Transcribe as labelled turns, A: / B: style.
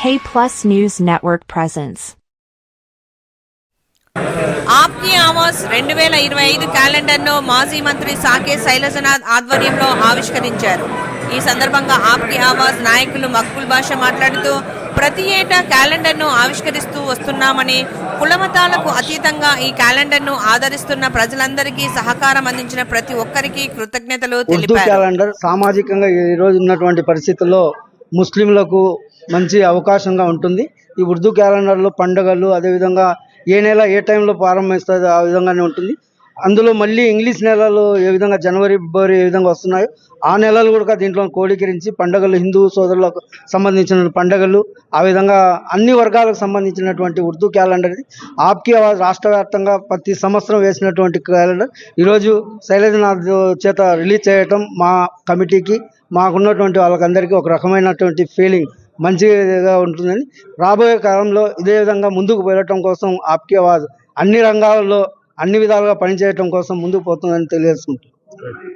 A: K Plus News Network presents.
B: ఆప్కి Awas రెండు వేల ఇరవై ఐదు క్యాలెండర్ను మాజీ మంత్రి సాకే శైలజనాథ్ ఆధ్వర్యంలో ఆవిష్కరించారు ఈ సందర్భంగా ఆప్కి ఆవాస్ నాయకులు మక్బుల్ భాష మాట్లాడుతూ ప్రతి ఏటా క్యాలెండర్ను ఆవిష్కరిస్తూ వస్తున్నామని కులమతాలకు అతీతంగా ఈ క్యాలెండర్ను ఆదరిస్తున్న ప్రజలందరికీ సహకారం అందించిన ప్రతి ఒక్కరికి కృతజ్ఞతలు తెలిపారు
C: క్యాలెండర్ సామాజికంగా ఈ రోజు ఉన్నటువంటి పరిస్థితుల్లో ముస్లింలకు మంచి అవకాశంగా ఉంటుంది. ఈ ఉర్దూ క్యాలెండర్లో పండుగలు అదేవిధంగా ఏ నెల ఏ టైంలో ప్రారంభిస్తుంది ఆ విధంగానే ఉంటుంది. అందులో మళ్ళీ ఇంగ్లీష్ నెలలు ఏ విధంగా జనవరి ఫిబ్రవరి ఏ విధంగా వస్తున్నాయో ఆ నెలలు కూడా దీంట్లో కోడీకరించి పండుగలు హిందూ సోదరులకు సంబంధించిన పండుగలు ఆ విధంగా అన్ని వర్గాలకు సంబంధించినటువంటి ఉర్దూ క్యాలెండర్ ఆప్కి రాష్ట్ర వ్యాప్తంగా ప్రతి సంవత్సరం వేసినటువంటి క్యాలెండర్. ఈరోజు శైలజనాథ్ చేత రిలీజ్ చేయటం మా కమిటీకి మాకున్నటువంటి వాళ్ళకందరికీ ఒక రకమైనటువంటి ఫీలింగ్. మంచిగా ఉంటుందని. రాబోయే కాలంలో ఇదే విధంగా ముందుకు వెళ్ళటం కోసం ఆప్కి అన్ని రంగాల్లో అన్ని విధాలుగా పనిచేయటం కోసం ముందుకు పోతుందని తెలియజేసుకుంటున్నాను